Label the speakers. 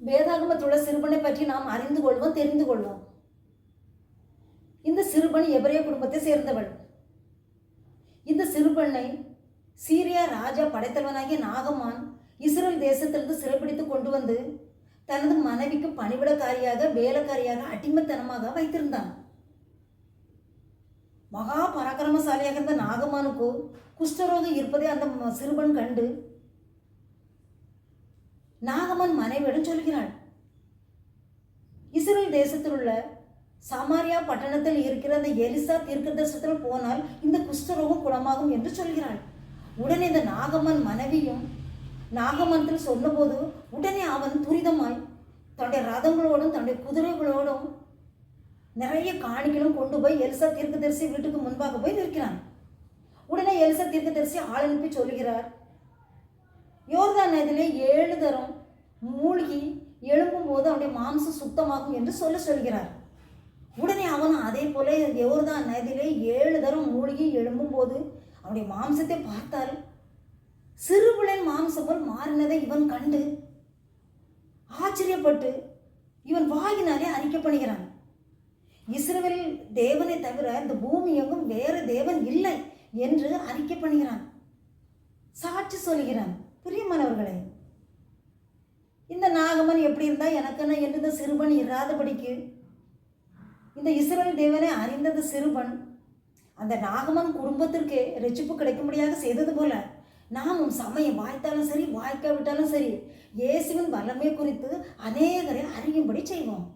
Speaker 1: வேதாகமத்துள்ள சிறுபனை பற்றி நாம் அறிந்து கொள்வோம் தெரிந்து கொள்வோம். இந்த சிறுபன் எபிரேய குடும்பத்தை சேர்ந்தவள். இந்த சிறுபெண்ணை சீரியா ராஜா படைத்தலைவனாகிய நாகமான் இஸ்ரேல் தேசத்திலிருந்து சிறைப்பிடித்து கொண்டு வந்து தனது மனைவிக்கு பணிவிடக்காரியாக வேலைக்காரியாக அடிமைத்தனமாக வைத்திருந்தான். மகா பராக்கிரமசாலியாக இருந்த நாகமானுக்கோ குஷ்டரோகம் இருப்பதை அந்த சிறுவன் கண்டு நாகமன் மனைவியிடம் சொல்கிறாள். இஸ்ரேல் தேசத்தில் உள்ள சமாரியா பட்டணத்தில் இருக்கிற அந்த எலிசா தீர்க்கதரிசனத்தில் போனால் இந்த குஷ்டரோகம் குணமாகும் என்று சொல்கிறாள். உடனே இந்த நாகம்மன் மனைவியும் நாகமன்றில் சொன்னபோது உடனே அவன் துரிதமாய் தன்னுடைய ரதங்களோடும் தன்னுடைய குதிரைகளோடும் நிறைய காணிகளும் கொண்டு போய் எலிசா தீர்க்கதரிசி வீட்டுக்கு முன்பாக போய் நிற்கிறான். உடனே எலிசா தீர்க்கதரிசி ஆள் அனுப்பி சொல்கிறார். யோர்தான் நதியிலே ஏழு தரம் மூழ்கி எழும்பும் போது அவனுடைய மாம்சம் சுத்தமாகும் என்று சொல்ல சொல்கிறார். உடனே அவன் அதே போல யோர்தான் நதியிலே ஏழு தரம் மூழ்கி எழும்பும் போது அவனுடைய மாம்சத்தை பார்த்தால் சிறுபிள்ளைன் மாம்சம் போல் மாறினதை இவன் கண்டு ஆச்சரியப்பட்டு இவன் வாயினாலே அறிக்கை பண்ணுகிறான் இஸ்ரவேல் தேவனை தவிர இந்த பூமி எங்கும் வேறு தேவன் இல்லை என்று அறிக்கை பண்ணுகிறான் சாட்சி சொல்கிறான். பிரியமானவர்களே இந்த நாகமன் எப்படி இருந்தால் எனக்கென்ன என்று இந்த சிறுவன் இராதபடிக்கு? இந்த இஸ்ரேல் தேவனை அறிந்தது சிறுவன். அந்த நாகமன் குடும்பத்திற்கே ரட்சிப்பு கிடைக்கும்படியாக செய்தது போல நாமும் சமயம் வாய்த்தாலும் சரி வாய்க்காவிட்டாலும் சரி இயேசுவின் வல்லமை குறித்து அநேகரை அறியும்படி செய்வோம்.